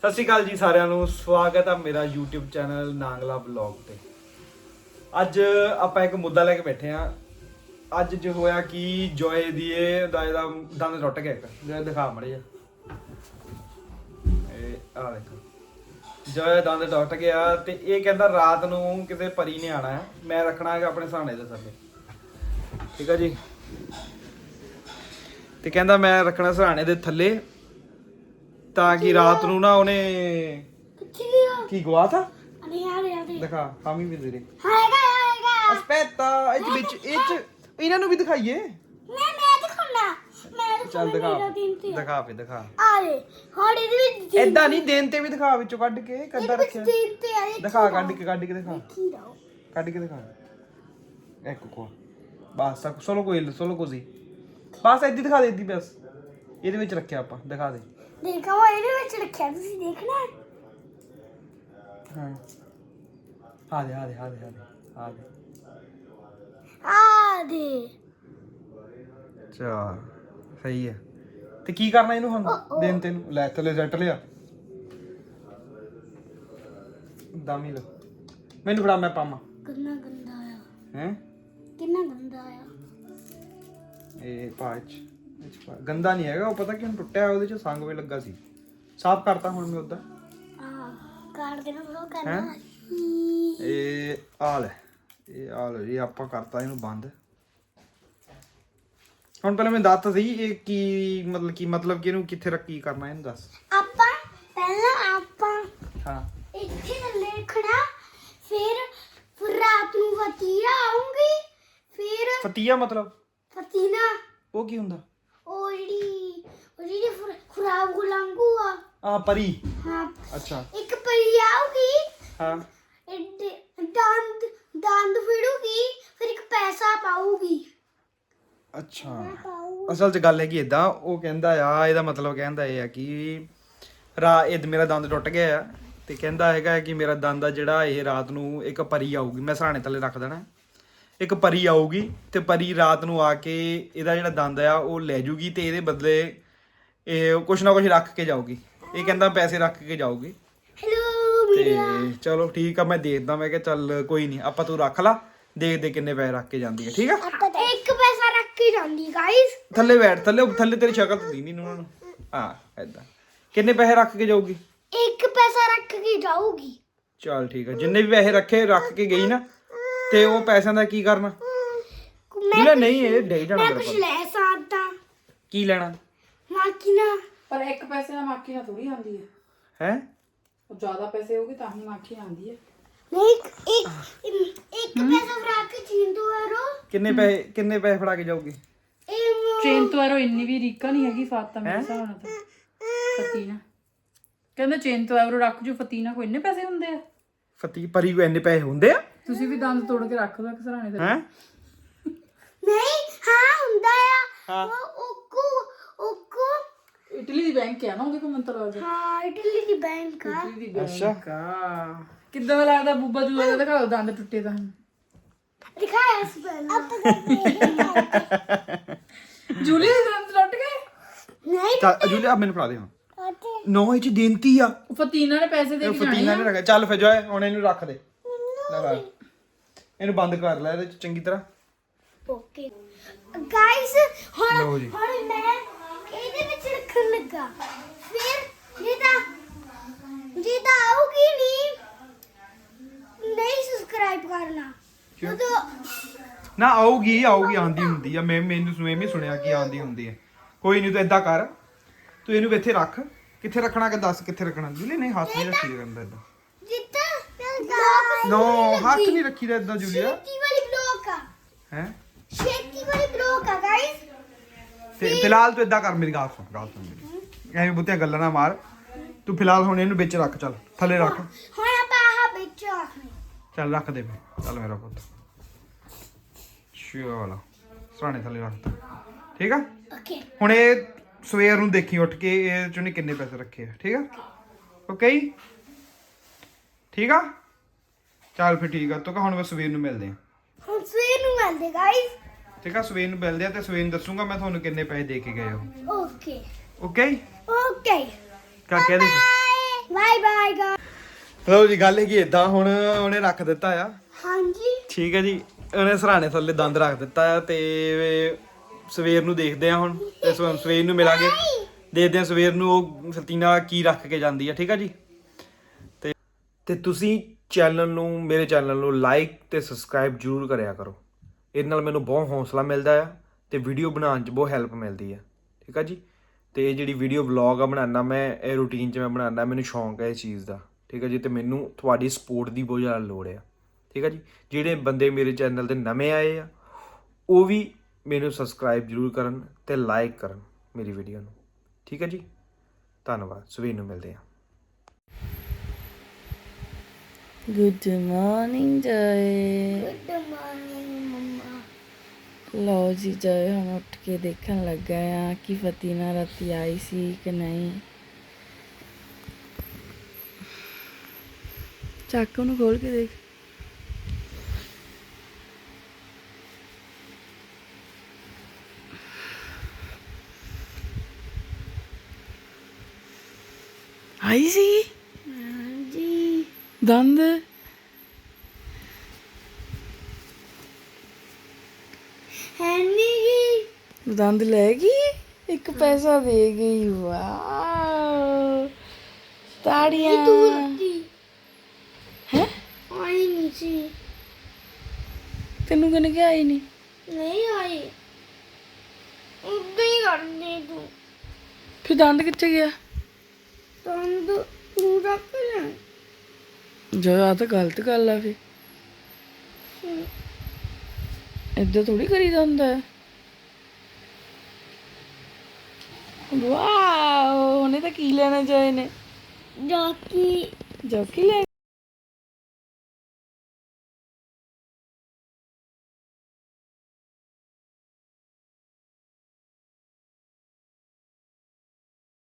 ਸਤਿ ਸ਼੍ਰੀ ਅਕਾਲ ਜੀ ਸਾਰਿਆਂ ਨੂੰ। ਸਵਾਗਤ ਹੈ ਮੇਰਾ YouTube ਚੈਨਲ ਨਾਂਗਲਾ ਵਲੌਗ ਤੇ। ਅੱਜ ਆਪਾਂ ਇੱਕ ਮੁੱਦਾ ਲੈ ਕੇ ਬੈਠੇ ਆ। ਅੱਜ ਜੋ ਹੋਇਆ ਕਿ, ਜੋਏ ਦੀ ਇਹ ਦਾ ਇਹਦਾ ਦੰਦ ਟੁੱਟ ਗਿਆ ਇੱਕ। ਜੋਏ ਦਿਖਾ ਮੜੇ ਜਾ ਇਹ ਆ ਦੇਖੋ। ਜੋਏ ਦੰਦ ਟੁੱਟ ਗਿਆ ਤੇ ਇਹ ਕਹਿੰਦਾ ਰਾਤ ਨੂੰ ਕਿਤੇ ਪਰੀ ਨੇ ਆਣਾ ਹੈ। ਮੈਂ ਰੱਖਣਾ ਹੈਗਾ ਆਪਣੇ ਸਹਾਣੇ ਦੇ ਥੱਲੇ। ਠੀਕ ਆ ਜੀ? ਤੇ ਕਹਿੰਦਾ ਮੈਂ ਰੱਖਣਾ ਸਹਾਣੇ ਦੇ ਥੱਲੇ। ਤਾਂ ਕਿ ਰਾਤ ਨੂੰ ਨਾ ਉਹਨੇ ਕਿੱਥੇ ਗਿਆ? ਕੀ ਗਵਾ ਤਾ? ਅਰੇ ਯਾਰ ਯਾਰ ਦਿਖਾ। ਕਾਮੀ ਵੀ ਜ਼ਰੇ ਹੈਗਾ ਹੈਗਾ। ਅਸਪੈਤਾ ਇਹ ਵਿੱਚ ਇਹ 'ਚ ਇਹਨਾਂ ਨੂੰ ਵੀ ਦਿਖਾਈਏ? ਮੈਂ ਮੈਂ ਦਿਖਾਉਣਾ। ਮੈਂ ਚੱਲ ਦਿਖਾ। ਦਿਖਾ ਫੇ ਦਿਖਾ। ਆ ਰੇ ਹੋਰ ਇਹਦੇ ਵਿੱਚ ਦਿਨ- ਐਦਾਂ ਨਹੀਂ ਦੇਣ ਤੇ ਵੀ ਦਿਖਾ ਵਿੱਚੋਂ ਕੱਢ ਕੇ ਕੰਦਾ ਵਿੱਚ ਰੱਖਿਆ। ਦਿਨ ਤੇ ਦਿਖਾ ਕੱਢ ਕੇ ਕੱਢ ਕੇ ਦਿਖਾ। ਕੀ ਕੱਢ ਕੇ ਦਿਖਾ। ecco qua basta solo quello solo così ਬਸ ਐਦੀ ਦਿਖਾ ਦੇ ਐਦੀ ਬਸ। ਇਹਦੇ ਵਿੱਚ ਰੱਖਿਆ ਆਪਾਂ ਦਿਖਾ ਦੇ। ਦੇਖਾ ਉਹ ਇਹਦੇ ਵਿੱਚ ਰੱਖਿਆ ਤੁਸੀਂ ਦੇਖਣਾ? ਹੈ? ਆ ਦੇ ਆ ਦੇ ਆ ਦੇ ਆ ਦੇ ਆ ਦੇ। ਆ ਦੇ। ਅੱਛਾ ਸਹੀ ਹੈ। ਤੇ ਕੀ ਕਰਨਾ ਇਹਨੂੰ ਹੁਣ? ਦਿਨ ਤੈਨੂੰ? ਲੈ ਥੱਲੇ ਸੈੱਟ ਲਿਆ। ਦਾਮੀ ਲੋ। ਮੈਨੂੰ ਫੜਾ ਮੈਂ ਪਾਵਾਂ। ਕਿੰਨਾ ਗੰਦਾ ਆ। ਹੈ? ਕਿੰਨਾ ਗੰਦਾ ਆ। ਇਹ ਪਾਚ ਗੰਦਾ ਨਹੀਂ ਹੈਗਾ ਉਹ ਪਤਾ ਕਿ ਹੁਣ ਟੁੱਟਿਆ ਉਹਦੇ ਚ? ਸੰਗ ਵੀ ਲੱਗਾ ਸੀ। ਸਾਫ਼ ਕਰਤਾ ਹੁਣ ਮੈਂ ਉਦਾਂ ਆ ਕਾੜ ਕੇ ਨਾ ਫੜੋ ਹੈਂ? ਕਰਨਾ ਇਹ ਆ ਲੈ ਇਹ ਆ ਲੋ ਜੀ ਆਪਾਂ ਕਰਤਾ ਇਹਨੂੰ ਬੰਦ। ਹੁਣ ਪਹਿਲਾਂ ਮੈਂ ਦੱਸ ਸੀ ਇਹ ਕੀ ਮਤਲਬ ਕੀ ਮਤਲਬ ਕਿ ਇਹਨੂੰ ਕਿੱਥੇ ਰੱਖੀ ਕਰਨਾ ਇਹਨੂੰ ਦੱਸ। ਆਪਾਂ ਪਹਿਲਾਂ ਆਪਾਂ ਹਾਂ। ਇੱਥੇ ਥੱਲੇ ਰੱਖਣਾ ਫਿਰ ਫਿਰ ਰਾਤ ਨੂੰ ਫਤੀਆ ਆਉਂਗੀ ਫਿਰ ਫਤੀਆ ਮਤਲਬ? ਫਤੀਨਾ ਉਹ ਕੀ ਹੁੰਦਾ? ਉਹ ਜਿਹੜੀ ਉਹ ਜਿਹੜੀ ਖੁਰ- ਖੁਰਾਬ ਗੁਲਾਂਗੂ ਆ। ਆ ਪਰੀ। ਹਾਂ। ਅੱਛਾ। ਇੱਕ ਪਰੀ ਆਊਗੀ ਹਾਂ। ਐਡੇ ਦੰਦ ਦੰਦ ਫਿੜੂਗੀ ਫਿਰ ਇੱਕ ਪੈਸਾ ਪਾਊਗੀ। ਅੱਛਾ। ਪਾਊ ਅਸਲ 'ਚ ਗੱਲ ਹੈਗੀ ਇਦਾਂ ਉਹ ਕਹਿੰਦਾ ਆ ਇਹਦਾ ਮਤਲਬ ਕਹਿੰਦਾ ਇਹ ਆ ਕਿ ਰਾ ਇਹ ਮੇਰਾ ਦੰਦ ਟੁੱਟ ਗਿਆ ਆ। ਤੇ ਕਹਿੰਦਾ ਹੈਗਾ ਕਿ ਮੇਰਾ ਦੰਦ ਆ ਜਿਹੜਾ ਇਹ ਰਾਤ ਨੂੰ ਇੱਕ ਪਰੀ ਆਊਗੀ ਮੈਂ ਸਰਾਣੇ ਥੱਲੇ ਰੱਖ ਦੇਣਾ। ਇੱਕ ਪਰੀ ਆਊਗੀ ਤੇ ਪਰੀ ਰਾਤ ਨੂੰ ਆ ਕੇ ਇਹਦਾ ਜਿਹੜਾ ਦੰਦ ਆ ਉਹ ਲੈ ਜੂਗੀ ਤੇ ਇਹਦੇ ਬਦਲੇ ਇਹ ਕੁਛ ਨਾ ਕੁਛ ਰੱਖ ਕੇ ਜਾਊਗੀ। ਇਹ ਕਹਿੰਦਾ ਪੈਸੇ ਰੱਖ ਕੇ ਜਾਊਗੀ। ਹੈਲੋ ਤੇ ਚਲੋ ਠੀਕ ਆ ਮੈਂ ਦੇਖਦਾ ਮੈਂ ਕਿਹਾ ਚੱਲ ਕੋਈ ਨਹੀਂ ਆਪਾਂ ਤੂੰ ਰੱਖ ਲਾ ਦੇਖਦੇ ਕਿੰਨੇ ਪੈਸੇ ਰੱਖ ਕੇ ਜਾਂਦੀ ਹੈ ਠੀਕ ਆ? ਇੱਕ ਪੈਸਾ ਰੱਖ ਕੇ ਜਾਂਦੀ ਗਾਇਸ ਥੱਲੇ ਬੈਠ ਥੱਲੇ ਥੱਲੇ ਤੇਰੀ ਸ਼ਕਲ ਤਾਂ ਦੀ ਨਹੀਂ ਉਹਨਾਂ ਨੂੰ। ਹਾਂ ਐਦਾਂ ਕਿੰਨੇ ਪੈਸੇ ਰੱਖ ਕੇ ਜਾਊਗੀ? ਇੱਕ ਪੈਸਾ ਰੱਖ ਕੇ ਜਾਊਗੀ। ਚਲ ਠੀਕ ਆ ਜਿੰਨੇ ਵੀ ਪੈਸੇ ਰੱਖੇ ਰੱਖ ਕੇ ਗਈ ਨਾ। ਤੇ ਉਹ ਪੈਸਿਆਂ ਦਾ ਕੀ ਕਰਨਾ? ਮੈਂ ਨਹੀਂ ਇਹ ਡੇ ਜਾਣਾ ਮੈਂ ਮੇਰੇ ਕੁਝ ਕੋਲ। ਲੈ ਸਕਦਾ। ਕੀ ਲੈਣਾ? ਮਾਕੀਨਾ ਪਰ ਇੱਕ ਪੈਸੇ ਨਾਲ ਮਾਖੀ ਨਾ ਥੋੜੀ ਆਉਂਦੀ ਹੈ। ਹੈ? ਉਹ ਜ਼ਿਆਦਾ ਪੈਸੇ ਹੋਗੇ ਤਾਂ ਹੀ ਮਾਖੀ ਆਉਂਦੀ ਹੈ। ਨਹੀਂ ਇੱਕ ਇੱਕ ਇੱਕ ਪੈਸਾ ਫੜਾ ਕੇ ਚੀਨ ਤੋਂ ਆਰੋ। ਕਿੰਨੇ ਪੈਸੇ ਕਿੰਨੇ ਪੈਸੇ ਫੜਾ ਕੇ ਜਾਊਗੀ? ਇਹ ਚੇਨ ਤੋਂ ਐਰੋ ਇੰਨੀ ਵੀ ਰੀਕਾ ਨਹੀਂ ਹੈਗੀ ਫਾਤਾ ਮੇਰੇ ਹਿਸਾਬ ਨਾਲ ਤਾਂ। ਫਤੀਨਾ। ਕਹਿੰਦੇ ਚੇਨ ਤੋਂ ਐਰੋ ਰੱਖ ਜੋ ਫਤੀਨਾ ਕੋਈ ਇੰਨੇ ਪੈਸੇ ਹੁੰਦੇ ਆ? ਫਤੀ ਪਰੀ ਕੋ ਇੰਨੇ ਪੈਸੇ ਹੁੰਦੇ ਆ? ਤੁਸੀਂ ਵੀ ਦੰਦ ਤੋੜ ਕੇ ਰੱਖ ਦੋ ਇੱਕ ਸਰਾਣੇ ਤੇ। ਹੈ? ਨਹੀਂ ਹਾਂ ਹੁੰਦਾ ਆ। ਹਾਂ। ਉਹ ਓਕੂ ਓਕੂ ਇਟਲੀ ਦੀ ਬੈਂਕ ਆ ਨਾ ਉਹਦੇ ਕੋਲ ਮੰਤਰ ਲੱਗਦਾ ਹਾਂ ਇਟਲੀ ਦੀ ਬੈਂਕ ਆ। ਇਟਲੀ ਦੀ ਅੱਛਾ। ਬੈਂਕ ਆ। ਕਿੱਦਾਂ ਦਾ ਲੱਗਦਾ ਬੂਬਾ ਜੂਆ ਦਾ? ਦਿਖਾਓ ਦੰਦ ਟੁੱਟੇ ਤਾਂ। ਦਿਖਾਇਆ ਸੀ ਪਹਿਲਾਂ। ਜੂਲੀ ਦੇ ਦੰਦ ਟੁੱਟ ਗਏ? ਨਹੀਂ ਚੱਲ ਜੂਲੀ ਆ ਮੈਨੂੰ ਫੜਾ ਦੇ ਹੁਣ। ਨੌ ਇਹ ਚ ਦੇਨਤੀ ਆ। ਫਤੀਨਾ ਨੇ ਪੈਸੇ ਦੇ ਕੇ ਜਾਣੇ ਫਤੀਨਾ ਨੇ ਰੱਖਿਆ ਚੱਲ ਫਿਰ ਜੋਏ ਹੁਣ ਇਹਨੂੰ ਰੱਖ ਦੇ। ਲੈ ਫੜ। ਇਹਨੂੰ ਬੰਦ ਕਰ ਲੈ ਇਹਦੇ ਚ ਚੰਗੀ ਤਰ੍ਹਾਂ। ਓਕੇ। ਗਾਇਸ ਹੁਣ ਲਓ ਜੀ। ਹੁਣ ਮੈਂ ਇਹਦੇ ਵਿੱਚ ਰੱਖਣ ਲੱਗਾ। ਫਿਰ ਜਿਹਦਾ ਜਿਹਦਾ ਆਊਗੀ ਨਹੀਂ ਨਹੀਂ ਸਬਸਕ੍ਰਾਈਬ ਕਰਨਾ। ਕਿਉਂ? ਉਦੋਂ ਨਾ ਆਊਗੀ ਆਊਗੀ ਆਂਦੀ ਹੁੰਦੀ ਆ। ਮੈਂ ਮੈਨੂੰ ਮੈਂ ਵੀ ਸੁਣਿਆ ਕਿ ਆਂਦੀ ਹੁੰਦੀ ਹੈ ਕੋਈ ਨਹੀਂ ਤੂੰ ਏਦਾਂ ਕਰ। ਤੂੰ ਇਹਨੂੰ ਇੱਥੇ ਰੱਖ। ਕਿੱਥੇ ਰੱਖਣਾ ਕਿ ਦੱਸ ਕਿੱਥੇ ਰੱਖਣਾ? ਜੂਲੀ ਨਹੀਂ ਹੱਥ ਨਹੀਂ ਰੱਖੀ ਜਾਂਦਾ ਏਦਾਂ। ਬਲੌਕ ਨੋ ਹੱਥ ਨਹੀਂ ਰੱਖੀਦਾ ਏਦਾਂ ਜੂਲੀਆ ਛੇਤੀ ਵਾਲੀ ਬਲੌਕ ਆ ਹੈ ਛੇਤੀ ਵਾਲੀ ਬਲੌਕ ਆ ਗਾਇਸ ਤੇ ਫਿਲਹਾਲ ਤੂੰ ਏਦਾਂ ਕਰ ਮੇਰੀ ਗੱਲ ਸੁਣ ਗੱਲ ਸੁਣ ਮੇਰੀ ਐਵੇਂ ਬੁੱਤੀਆਂ ਗੱਲਾਂ ਨਾ ਮਾਰ ਤੂੰ ਫਿਲਹਾਲ ਹੁਣ ਇਹਨੂੰ ਵਿੱਚ ਰੱਖ ਚੱਲ ਥੱਲੇ ਰੱਖ ਹੁਣ ਆਪਾਂ ਆਹ ਵਿੱਚ ਰੱਖਣੀ ਚੱਲ ਰੱਖ ਦੇ ਫਿਰ ਚੱਲ ਮੇਰਾ ਪੁੱਤ ਚਲੋ ਸਰਾਣੇ ਥੱਲੇ ਰੱਖ ਤਾ। ਠੀਕ ਆ ਓਕੇ ਹੁਣ ਇਹ ਸਵੇਰ ਨੂੰ ਦੇਖੀ ਉੱਠ ਕੇ ਇਹ ਚੋਂ ਕਿੰਨੇ ਪੈਸੇ ਰੱਖੇ ਆ ਠੀਕ ਆ ਓਕੇ ਠੀਕ ਆ ਚੱਲ ਫਿਰ ਠੀਕ ਆ ਤੂੰ ਕਹ ਹੁਣ ਬਸ ਸਵੇਰ ਨੂੰ ਮਿਲਦੇ ਆ। ਹੁਣ ਸਵੇਰ ਨੂੰ ਮਿਲਦੇ ਗਾਇਸ ਠੀਕ ਆ ਸਵੇਰ ਨੂੰ ਮਿਲਦੇ ਆ ਤੇ ਸਵੇਰ ਨੂੰ ਦੱਸੂਗਾ ਮੈਂ ਤੁਹਾਨੂੰ ਕਿੰਨੇ ਪੈਸੇ ਦੇ ਕੇ ਗਏ ਹੋ। ਓਕੇ ਓਕੇ ਓਕੇ ਕਾ ਕਹਿ ਦੇ। ਬਾਏ ਬਾਏ ਬਾਏ ਗਾ ਲਓ ਜੀ ਗੱਲ ਹੈਗੀ ਇਦਾਂ ਹੁਣ ਉਹਨੇ ਰੱਖ ਦਿੱਤਾ ਆ। ਹਾਂਜੀ। ਠੀਕ ਹੈ ਜੀ ਉਹਨੇ ਸਰਾਣੇ ਥੱਲੇ ਦੰਦ ਰੱਖ ਦਿੱਤਾ ਆ ਤੇ ਸਵੇਰ ਨੂੰ ਦੇਖਦੇ ਆ ਹੁਣ ਤੇ ਸਵੇ- ਸਵੇਰ ਨੂੰ ਮਿਲਾਂਗੇ। ਦੇਖਦੇ ਆ ਸਵੇਰ ਨੂੰ ਉਹ ਫਤੀਨਾ ਕੀ ਰੱਖ ਕੇ ਜਾਂਦੀ ਆ ਠੀਕ ਆ ਜੀ? ਤੇ ਤੇ ਤੁਸੀਂ ਚੈਨਲ ਨੂੰ, ਮੇਰੇ ਚੈਨਲ ਨੂੰ ਲਾਈਕ ਤੇ ਸਬਸਕ੍ਰਾਈਬ ਜਰੂਰ ਕਰਿਆ ਕਰੋ। ਇਹਦੇ ਨਾਲ ਮੈਨੂੰ ਬਹੁਤ ਹੌਸਲਾ ਮਿਲਦਾ ਆ ਤੇ ਵੀਡੀਓ ਬਣਾਉਣ 'ਚ ਬਹੁਤ ਹੈਲਪ ਮਿਲਦੀ ਆ। ਠੀਕ ਆ ਜੀ? ਤੇ ਇਹ ਜਿਹੜੀ ਵੀਡੀਓ ਵਲੌਗ ਆ ਬਣਾਉਣਾ, ਮੈਂ ਇਹ ਰੂਟੀਨ 'ਚ ਮੈਂ ਬਣਾਉਣਾ, ਮੈਨੂੰ ਸ਼ੌਂਕ ਹੈ ਇਸ ਚੀਜ਼ ਦਾ। ਠੀਕ ਆ ਜੀ? ਤੇ ਮੈਨੂੰ ਤੁਹਾਡੀ ਸਪੋਰਟ ਦੀ ਬਹੁਤ ਜ਼ਿਆਦਾ ਲੋੜ ਆ। ਠੀਕ ਆ ਜੀ? ਜਿਹੜੇ ਬੰਦੇ ਮੇਰੇ ਚੈਨਲ ਤੇ ਨਵੇਂ ਆਏ ਆ, ਉਹ ਵੀ ਮੈਨੂੰ ਸਬਸਕ੍ਰਾਈਬ ਜਰੂਰ ਕਰਨ ਤੇ ਲਾਈਕ ਕਰਨ ਮੇਰੀ ਵੀਡੀਓ ਨੂੰ। ਠੀਕ ਹੈ ਜੀ? ਧੰਨਵਾਦ। ਸਵੇਰ ਨੂੰ ਮਿਲਦੇ ਹਾਂ ਗੁੱਡ ਮਾਰਨਿੰਗ ਜय ਗੁੱਡ ਮਾਰਨਿੰਗ ਮੰਮਾ ਲਓ ਜੀ ਜय ਹੁਣ ਉੱਠ ਕੇ ਦੇਖਣ ਲੱਗਾ ਆ ਕਿ ਫਤੀਨਾ ਰਾਤੀ ਆਈ ਸੀ ਕਿ ਨਹੀਂ। ਚਾਕੂ ਨੂੰ ਖੋਲ ਕੇ ਦੇਖ। ਆਈ ਸੀ? ਦੰਦ ਹੈਨੀ ਜੀ? ਦੰਦ ਲੈ ਗਈ? ਇੱਕ ਪੈਸਾ ਦੇ ਗਈ ਵਾਓ। ਤਾੜੀਆਂ। ਹੈ? ਆਈ ਨਹੀਂ ਸੀ। ਤੈਨੂੰ ਕਿਹਨੇ ਕਿਹਾ ਆਈ ਨਹੀਂ? ਨਹੀਂ ਆਈ। ਉਦਾਂ ਹੀ ਕਰਨੀ ਤੂੰ। ਫਿਰ ਦੰਦ ਕਿੱਥੇ ਗਿਆ? ਤੂੰ ਰੱਖ ਲੈ ਜੋ ਆ ਤਾਂ ਗਲਤ ਗੱਲ ਆ ਫੇ ਏਦਾਂ ਥੋੜੀ ਕਰੀਦਾ ਹੁੰਦਾ ਹੈ। ਵਾਓ ਉਹਨੇ ਤਾਂ ਕੀ ਲੈਣਾ ਚਾਹੇ ਨੇ ਜਾਕੀ। ਜੋਕੀ ਲੈ